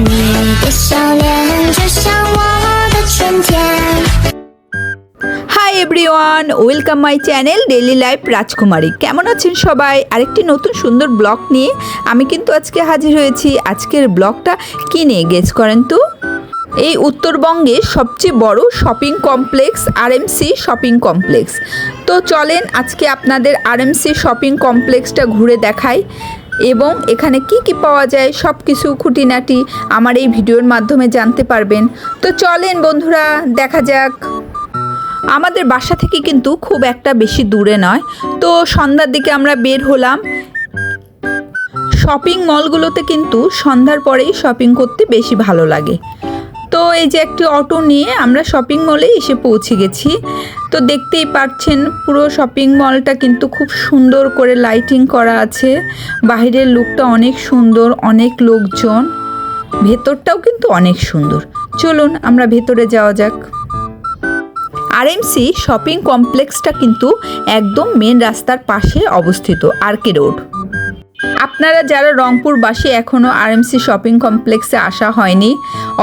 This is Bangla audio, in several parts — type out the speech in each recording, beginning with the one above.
你的笑脸就像我的春天。 hi everyone welcome my channel daily life Rajkumari কেমন আছেন সবাই আরেকটি নতুন সুন্দর ব্লগ নিয়ে আমি কিন্তু আজকে হাজির হয়েছি আজকের ব্লগটা কি নিয়ে গেস করেন তো এই উত্তরবঙ্গে সবচেয়ে বড় shopping complex RMC shopping complex তো চলেন আজকে আপনাদের আরএমসি শপিং কমপ্লেক্সটা ঘুরে দেখাই এবং এখানে কি কি পাওয়া যায় সব কিছু খুঁটিনাটি আমার এই ভিডিওর মাধ্যমে জানতে পারবেন। তো চলেন বন্ধুরা, দেখা যাক। আমাদের বাসা থেকে কিন্তু খুব একটা বেশি দূরে নয়। তো সন্ধ্যার দিকে আমরা বের হলাম। শপিং মলগুলোতে কিন্তু সন্ধ্যার পরেই শপিং করতে বেশি ভালো লাগে। তো এই যে একটি অটো নিয়ে আমরা শপিং মলে এসে পৌঁছে গেছি। তো দেখতেই পাচ্ছেন পুরো শপিং মলটা কিন্তু খুব সুন্দর করে লাইটিং করা আছে। বাইরের লুকটা অনেক সুন্দর, অনেক লোকজন। ভেতরটাও কিন্তু অনেক সুন্দর। চলুন আমরা ভেতরে যাওয়া যাক। আরএমসি শপিং কমপ্লেক্সটা কিন্তু একদম মেন রাস্তার পাশে অবস্থিত আর আরকে রোড আপনারা যারা রংপুরবাসী এখনও আরএমসি শপিং কমপ্লেক্সে আসা হয়নি,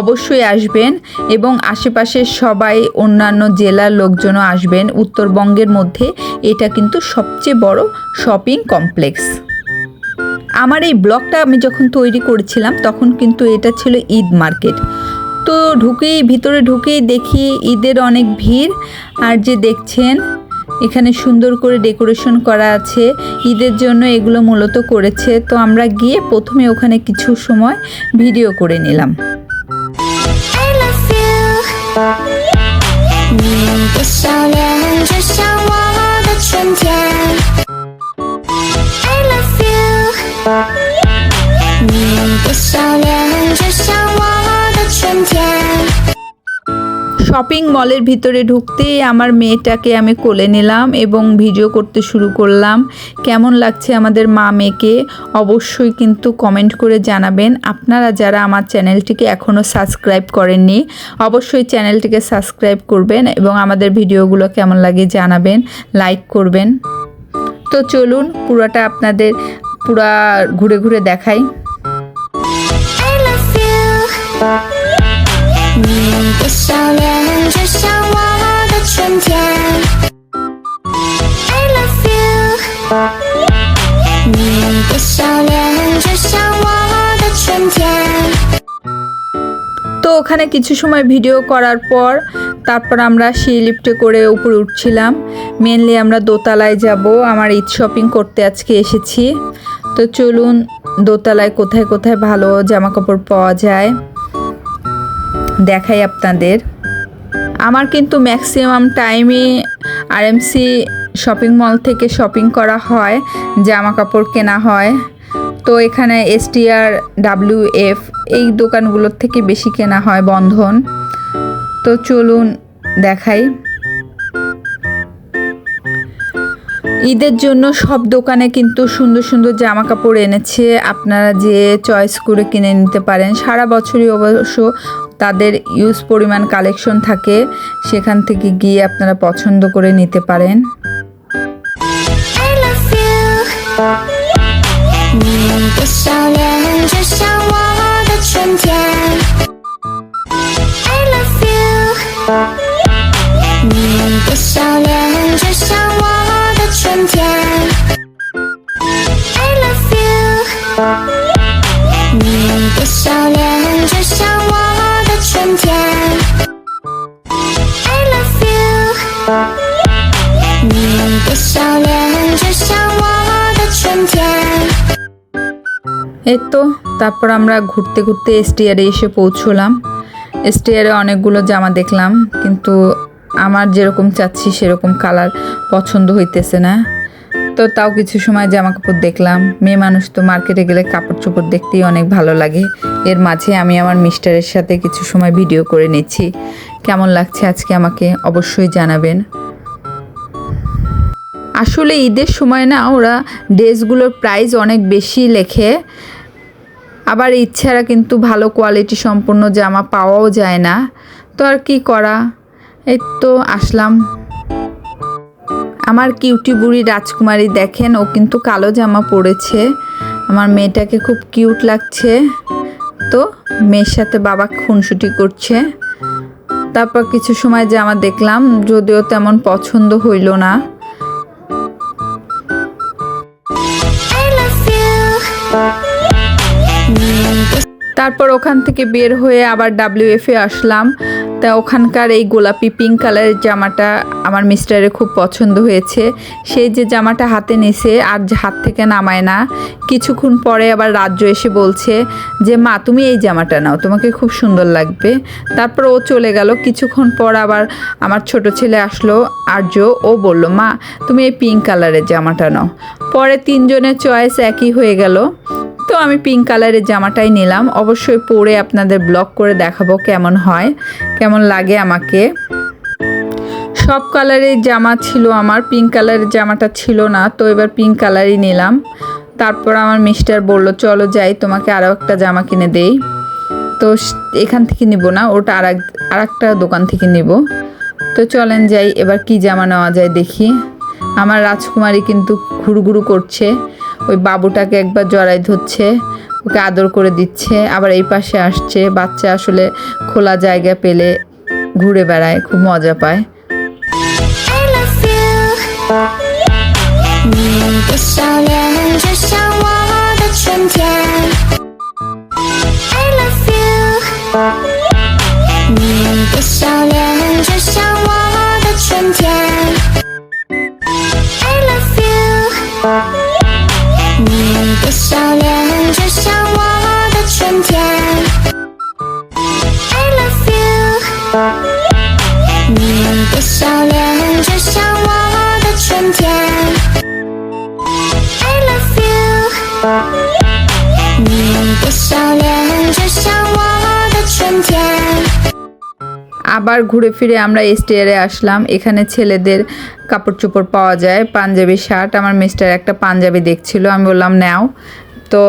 অবশ্যই আসবেন এবং আশেপাশের সবাই অন্যান্য জেলার লোকজনও আসবেন। উত্তরবঙ্গের মধ্যে এটা কিন্তু সবচেয়ে বড় শপিং কমপ্লেক্স। আমার এই ব্লগটা আমি যখন তৈরি করেছিলাম, তখন কিন্তু এটা ছিল ঈদ মার্কেট। তো ঢুকেই, ভিতরে ঢুকেই দেখি ঈদের অনেক ভিড়। আর যে দেখছেন এখানে সুন্দর করে ডেকোরেশন করা আছে ঈদের জন্য এগুলো মূলত করেছে তো আমরা গিয়ে প্রথমে ওখানে কিছু সময় ভিডিও করে নিলাম I love you，你的笑脸就像我的春天。 শপিং মলের ভিতরে ঢুকতেই আমার মেয়েটাকে আমি কোলে নিলাম এবং ভিডিও করতে শুরু করলাম। কেমন লাগছে আমাদের মা মেয়েকে? অবশ্যই কিন্তু কমেন্ট করে জানাবেন। আপনারা যারা আমার চ্যানেলটিকে এখনও সাবস্ক্রাইব করেননি, অবশ্যই চ্যানেলটিকে সাবস্ক্রাইব করবেন এবং আমাদের ভিডিওগুলো কেমন লাগে জানাবেন লাইক করবেন। তো চলুন পুরোটা আপনাদের, পুরা ঘুরে ঘুরে দেখাই। I love you. 就像我的春天。I love you，你的笑脸就像我的春天。 তো ওখানে কিছু সময় ভিডিও করার পর তারপর আমরা সেই লিফটে করে উপরে উঠছিলাম মেনলি আমরা দোতলায় যাব আমার ঈদ শপিং করতে আজকে এসেছি তো চলুন দোতলায় কোথায় কোথায় ভালো জামা কাপড় পাওয়া যায় দেখাই আপনাদের আমার কিন্তু ম্যাক্সিমাম টাইমে আরএমসি শপিং মল থেকে শপিং করা হয়, জামা কাপড় কেনা হয়। তো এখানে এসটিআর ডাব্লিউ এফ এই দোকানগুলোর থেকে বেশি কেনা হয় বন্ধন। তো চলুন দেখাই। ঈদের জন্য সব দোকানে কিন্তু সুন্দর সুন্দর জামা কাপড় এনেছে। আপনারা যে চয়েস করে কিনে নিতে পারেন। সারা বছরই অবশ্য তাদের ইউজ পরিমাণ কালেকশন থাকে সেখান থেকে গিয়ে আপনারা পছন্দ করে নিতে পারেন। I love you，你的笑脸就像我的春天。 এই তো তারপর আমরা ঘুরতে ঘুরতে এসটিআরে এসে পৌঁছলাম এসটিআরে অনেকগুলো জামা দেখলাম কিন্তু আমার যেরকম চাচ্ছি সেরকম কালার পছন্দ হইতেছে না তো তাও কিছু সময় জামা কাপড় দেখলাম মেয়ে মানুষ তো মার্কেটে গেলে কাপড় চোপড় দেখতেই অনেক ভালো লাগে এর মাঝে আমি আমার মিস্টারের সাথে কিছু সময় ভিডিও করে নিচ্ছি কেমন লাগছে আজকে আমাকে অবশ্যই জানাবেন আসলে ঈদের সময় না ওরা ড্রেসগুলোর প্রাইস অনেক বেশি লেখে। আবার ইচ্ছারা কিন্তু ভালো কোয়ালিটি সম্পন্ন জামা পাওয়াও যায় না। তো আর কি করা? এই তো আসলাম। আমার কিউটি বুড়ি রাজকুমারী দেখেন, ও কিন্তু কালো জামা পরেছে। আমার মেয়েটাকে খুব কিউট লাগছে। তো মেয়ের সাথে বাবা খুনসুটি করছে। তারপর কিছু সময় জামা দেখলাম, যদিও তেমন পছন্দ হইল না। তারপর ওখান থেকে বের হয়ে আবার ডাব্লিউএফ আসলাম। তা ওখানকার এই গোলাপি পিঙ্ক কালারের জামাটা আমার মিস্টারের খুব পছন্দ হয়েছে। সেই যে জামাটা হাতে নিছে আর হাত থেকে নামায় না, কিছুক্ষণ পরে আবার রাজ্য এসে বলছে যে, মা, তুমি এই জামাটা নাও, তোমাকে খুব সুন্দর লাগবে। তারপর ও চলে গেল। কিছুক্ষণ পর আবার আমার ছোট ছেলে আসলো, আর্য। ও বলল, মা, তুমি এই পিঙ্ক কালারের জামাটা নাও। পরে তিনজনের চয়েস একই হয়ে গেল। তো আমি পিঙ্ক কালারের জামাটাই নিলাম। অবশ্যই পরে আপনাদের ব্লগ করে দেখাবো কেমন হয়, কেমন লাগে আমাকে। সব কালারের জামা ছিল আমার পিঙ্ক কালারের জামাটা ছিল না, তো এবার পিঙ্ক কালারই নিলাম। তারপর আমার মিস্টার বলল, চলো যাই, তোমাকে আরও একটা জামা কিনে দেই। তো এখান থেকে নিব না, ওটা আর আর একটা দোকান থেকে নিব। তো চলেন যাই, এবার কি জামা নেওয়া যায় দেখি। আমার রাজকুমারী কিন্তু ঘুরঘুরু করছে। ওই বাবুটাকে একবার জড়াই ধরছে, ওকে আদর করে দিচ্ছে, আবার এই পাশে আসছে, বাচ্চা আসলে খোলা জায়গা পেলে ঘুরে বেড়ায়, খুব মজা পায় I love you。你的笑脸就像我的春天。 আবার ঘুরে ফিরে আমরা স্টেয়ারে আসলাম এখানে ছেলেদের কাপড় চোপড় পাওয়া যায় পাঞ্জাবি শার্ট আমার মিস্টার একটা পাঞ্জাবি দেখছিল আমি বললাম নাও তো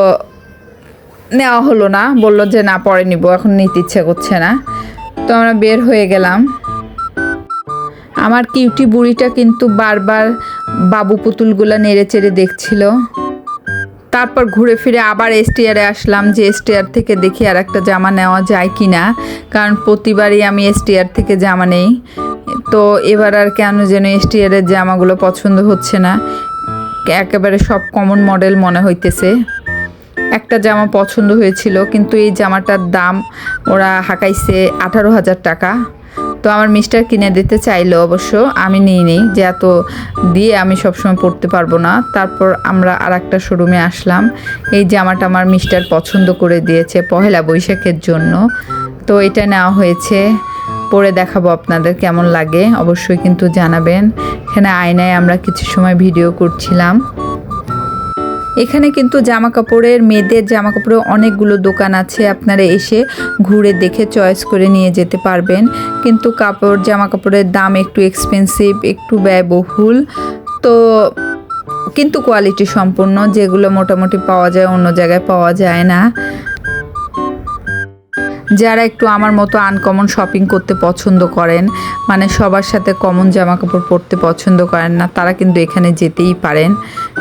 নেওয়া হলো না বললো যে না পরে নিব এখন নিতে ইচ্ছে করছে না তো আমরা বের হয়ে গেলাম আমার কিউটি বুড়িটা কিন্তু বারবার বাবু পুতুলগুলো নেড়ে চেড়ে দেখছিল তারপর ঘুরে ফিরে আবার এসটিআরে আসলাম যে এসটিআর থেকে দেখি আর একটা জামা নেওয়া যায় কি না কারণ প্রতিবারই আমি এসটিআর থেকে জামা নেই। তো এবার আর কেন যেন এসটিআরের জামাগুলো পছন্দ হচ্ছে না। একেবারে সব কমন মডেল মনে হইতেছে। একটা জামা পছন্দ হয়েছিল, কিন্তু এই জামাটার দাম ওরা হাঁকাইছে আঠারো হাজার টাকা। তো আমার মিস্টার কিনে দিতে চাইলো অবশ্য, আমি নিই নেই, যে এত দিয়ে আমি সবসময় পরতে পারব না। তারপর আমরা আর একটা শোরুমে আসলাম, এই জামাটা আমার মিস্টার পছন্দ করে দিয়েছে পহেলা বৈশাখের জন্য। তো এটা নেওয়া হয়েছে, পরে দেখাবো আপনাদের কেমন লাগে, অবশ্যই কিন্তু জানাবেন। এখানে আয়নায় আমরা কিছু সময় ভিডিও করছিলাম। এখানে কিন্তু জামা কাপড়ের মেয়েদের জামা কাপড়ের অনেকগুলো দোকান আছে। আপনারা এসে ঘুরে দেখে চয়েস করে নিয়ে যেতে পারবেন। কিন্তু কাপড় জামা কাপড়ের দাম একটু এক্সপেন্সিভ একটু ব্যয়বহুল। তো কিন্তু কোয়ালিটি সম্পূর্ণ, যেগুলো মোটামুটি পাওয়া যায়, অন্য জায়গায় পাওয়া যায় না। যারা একটু আমার মতো আনকমন শপিং করতে পছন্দ করেন মানে সবার সাথে কমন জামা কাপড় পরতে পছন্দ করেন না, তারা কিন্তু এখানে যেতেই পারেন।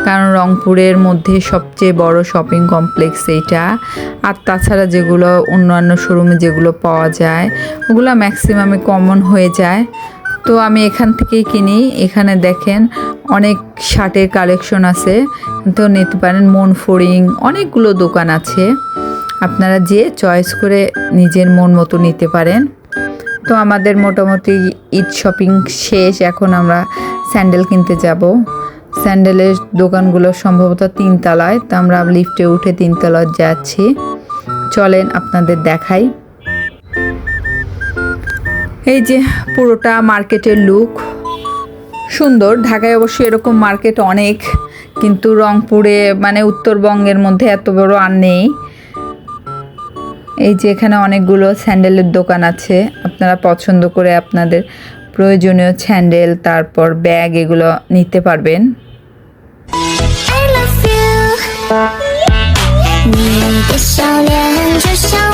কারণ রংপুরের মধ্যে সবচেয়ে বড় শপিং কমপ্লেক্স এইটা। আর তাছাড়া যেগুলো অন্যান্য শোরুমে যেগুলো পাওয়া যায়, ওগুলো ম্যাক্সিমামে কমন হয়ে যায়। তো আমি এখান থেকেই কিনি। এখানে দেখেন অনেক শার্টের কালেকশন আছে। তো নিতে পারেন মন ফড়িং অনেকগুলো দোকান আছে। আপনারা যে চয়েস করে নিজের মন মতো নিতে পারেন। তো আমাদের মোটামুটি ঈদ শপিং শেষ, এখন আমরা স্যান্ডেল কিনতে যাব। স্যান্ডেলের দোকানগুলো সম্ভবত তিনতলায়, তো আমরা লিফটে উঠে তিনতলায় যাচ্ছি। চলেন আপনাদের দেখাই। এই যে পুরোটা মার্কেটের লুক। সুন্দর, ঢাকায় অবশ্য এরকম মার্কেট অনেক, কিন্তু রংপুরে মানে উত্তরবঙ্গের মধ্যে এত বড় আর নেই। এই যে এখানে অনেকগুলো স্যান্ডেলের দোকান আছে, আপনারা পছন্দ করে আপনাদের প্রয়োজনীয় স্যান্ডেল, তারপর ব্যাগ এগুলো নিতে পারবেন I love you。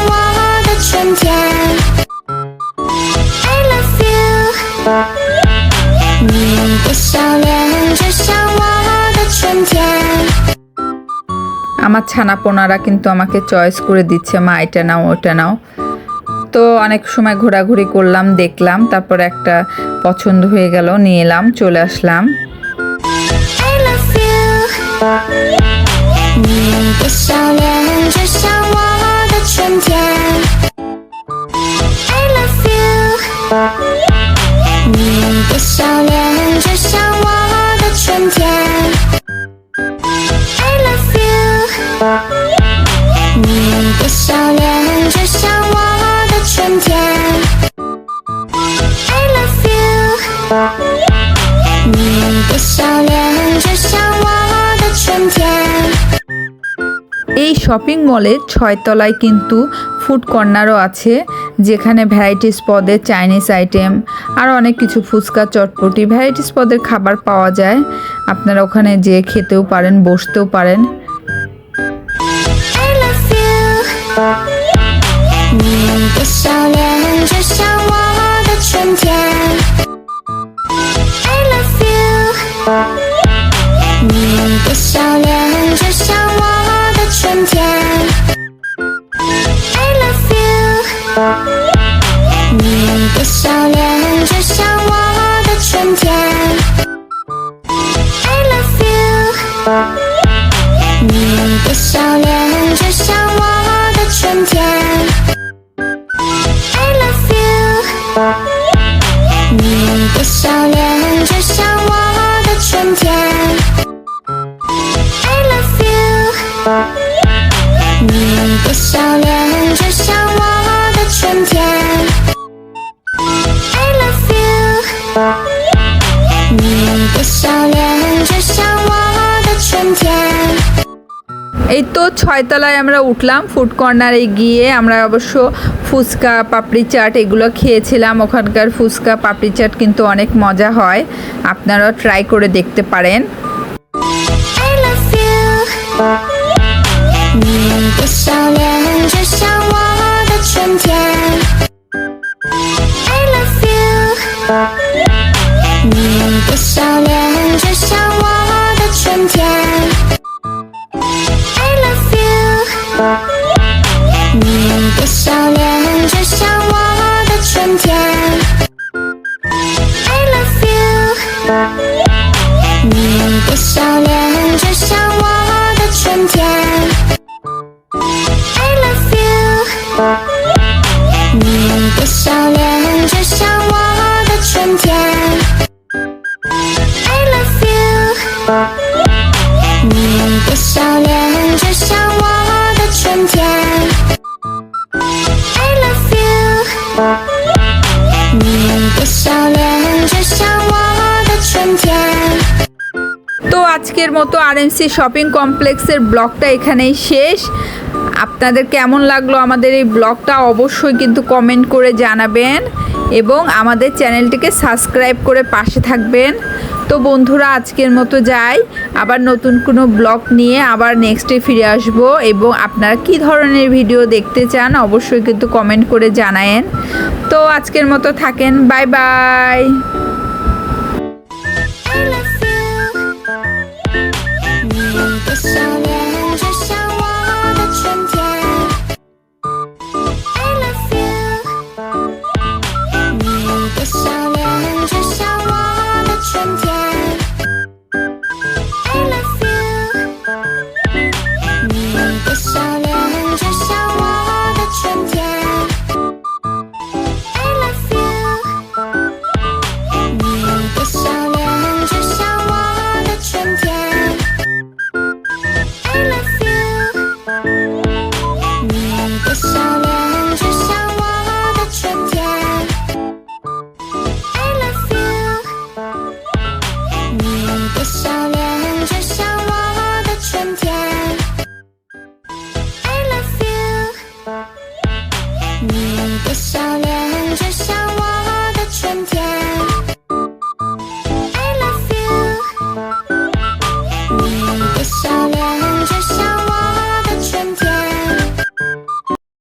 আমার ছানাপোনারা কিন্তু আমাকে চয়েস করে দিচ্ছে মা এটা নাও ওটা নাও। তো অনেক সময় ঘোরাঘুরি করলাম দেখলাম তারপর একটা পছন্দ হয়ে গেল নিয়ে এলাম চলে আসলাম। I you。你的笑脸就像我的春天。I love you。你的笑脸就像我的春天。 এই শপিং মলে ছয়তলায় কিন্তু ফুড কর্নারও আছে যেখানে ভ্যারাইটিস পদের চাইনিজ আইটেম আর অনেক কিছু ফুচকা চটপটি ভ্যারাইটিস পদের খাবার পাওয়া যায় আপনারা ওখানে যেয়ে খেতেও পারেন বসতেও পারেন 笑脸就像我 Bye. এই তো ছয়তলায় আমরা উঠলাম ফুড কর্নারে গিয়ে আমরা অবশ্য ফুচকা, পাপড়ি চাট এগুলো খেয়েছিলাম। ওখানকার ফুচকা, পাপড়ি চাট কিন্তু অনেক মজা হয়। আপনারাও ট্রাই করে দেখতে পারেন। 你的笑脸就像我的春天。I love you。你的笑脸就像我的春天。 তো আজকের মতো আরএনসি শপিং কমপ্লেক্সের ব্লগটা এখানেই শেষ আপনাদের কেমন লাগলো আমাদের এই ব্লগটা অবশ্যই কিন্তু কমেন্ট করে জানাবেন এবং আমাদের চ্যানেলটিকে সাবস্ক্রাইব করে পাশে থাকবেন তো বন্ধুরা, আজকের মতো যাই। আবার নতুন কোনো ব্লগ নিয়ে আবার নেক্সটে ফিরে আসব। এবং আপনারা কি ধরনের ভিডিও দেখতে চান, অবশ্যই কিন্তু কমেন্ট করে জানায়েন। তো আজকের মতো থাকেন। Bye bye